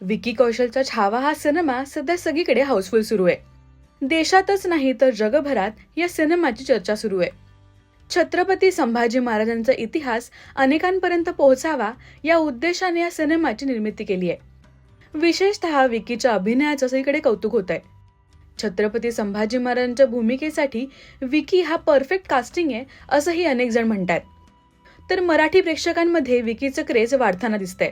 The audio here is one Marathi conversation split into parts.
विकी कौशलचा छावा हा सिनेमा सध्या सगळीकडे हाऊसफुल सुरू आहे. देशातच नाही तर जगभरात या सिनेमाची चर्चा सुरू आहे. छत्रपती संभाजी महाराजांचा इतिहास अनेकांपर्यंत पोहोचावा या उद्देशाने या सिनेमाची निर्मिती केली आहे. विशेषतः विकीच्या अभिनयाचं सगळीकडे कौतुक होत आहे. छत्रपती संभाजी महाराजांच्या भूमिकेसाठी विकी हा परफेक्ट कास्टिंग आहे असंही अनेक जण म्हणतात तर मराठी प्रेक्षकांमध्ये विकीचं क्रेज वाढताना दिसतंय.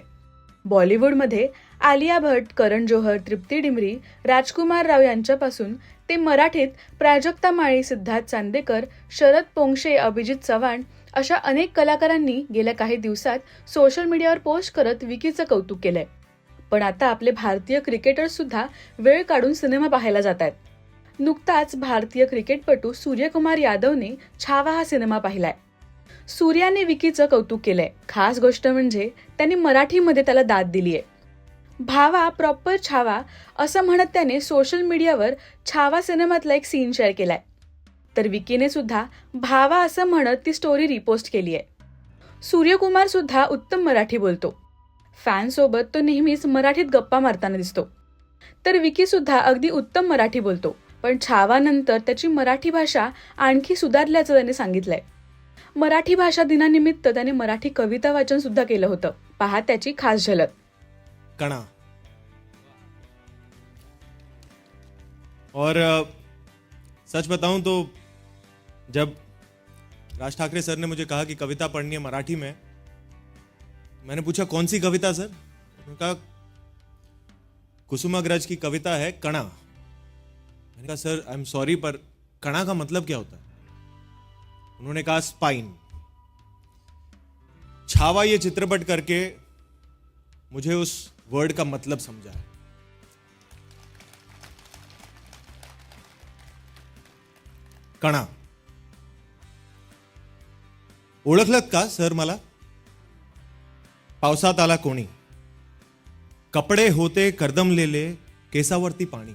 बॉलिवूडमध्ये आलिया भट करण जोहर तृप्ती डिमरी राजकुमार राव यांच्यापासून ते मराठीत प्राजक्ता माळी सिद्धार्थ चांदेकर शरद पोंगशे अभिजित चव्हाण अशा अनेक कलाकारांनी गेल्या काही दिवसात सोशल मीडियावर पोस्ट करत विकीचं कौतुक केलंय. पण आता आपले भारतीय क्रिकेटर्स सुद्धा वेळ काढून सिनेमा पाहायला जात आहेत नुकताच भारतीय क्रिकेटपटू सूर्यकुमार यादवने छावा हा सिनेमा पाहिलाय. सूर्याने विकीचं कौतुक केलंय. खास गोष्ट म्हणजे त्यांनी मराठीमध्ये त्याला दाद दिलीय. भावा प्रॉपर छावा असं म्हणत त्याने सोशल मीडियावर छावा सिनेमातला एक सीन शेअर केलाय. तर विकीने सुद्धा भावा असं म्हणत ती स्टोरी रिपोस्ट केली आहे. सूर्यकुमार सुद्धा उत्तम मराठी बोलतो. फॅनसोबत तो नेहमीच मराठीत गप्पा मारताना दिसतो. तर विकी सुद्धा अगदी उत्तम मराठी बोलतो पण छावानंतर त्याची मराठी भाषा आणखी सुधारल्याचं त्याने सांगितलंय. मराठी भाषा दिनानिमित्त त्याने मराठी कविता वाचन सुद्धा केलं होतं. पहा त्याची खास झलक. कणा। और सच बताऊँ तो जब राज ठाकरे सर ने मुझे कहा कि कविता पढ़नी है मराठी में, मैंने पूछा, कौन सी कविता सर? उन्होंने कहा, कुसुमाग्रज की कविता है कणा। मैंने कहा, सर आई एम सॉरी पर कणा का मतलब क्या होता है? उन्होंने कहा स्पाइन छावा ये चित्रपट करके मुझे उस वर्ड का मतलब समझा है। कणा। ओळखलत का सर मला? पावसात आला कोणी? कपडे होते कर्दमलेले केसावरती पाणी.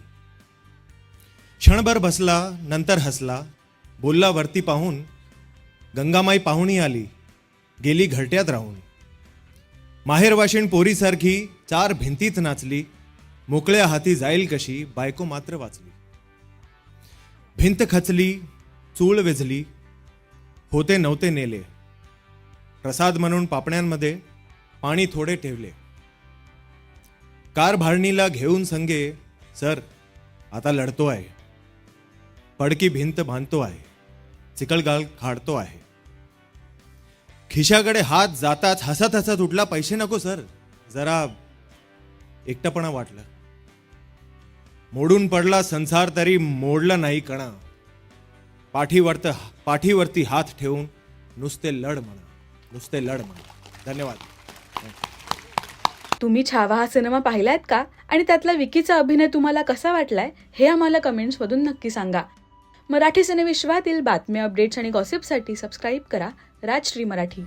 क्षणभर बसला नंतर हसला बोलला वरती पाहून गंगामाई पाहुणी आली गेली घरट्यात राहून. माहेरवाशीण पोरीसारखी चार भिंतीत नाचली. मोकळ्या हाती जाईल कशी बायको मात्र वाचली. भिंत खचली चूळ वेझली होते नव्हते नेले. प्रसाद म्हणून पापण्यांमध्ये पाणी थोडे ठेवले. कार भाडणीला घेऊन संगे सर आता लढतो आहे. पडकी भिंत बांधतो आहे. चिकलगाल खाडतो आहे. खिशाकडे हात जाताच हसत हसत उठला पैसे नको सर. जरा एकटपणा वाटलं. मोडून पडला संसार तरी मोडला नाही कणा. पाठीवरत पाठीवरती हात ठेवून नुसते लढ म्हणा. नुसते लढ म्हणा. धन्यवाद. तुम्ही छावा हा सिनेमा पाहिलायत का? आणि त्यातला विकीचा अभिनय तुम्हाला कसा वाटलाय? हे आम्हाला कमेंट्समधून नक्की सांगा. मराठी सिनेविश्वातील बातम्या अपडेट्स आणि गॉसिपसाठी सबस्क्राईब करा. राजश्री मराठी.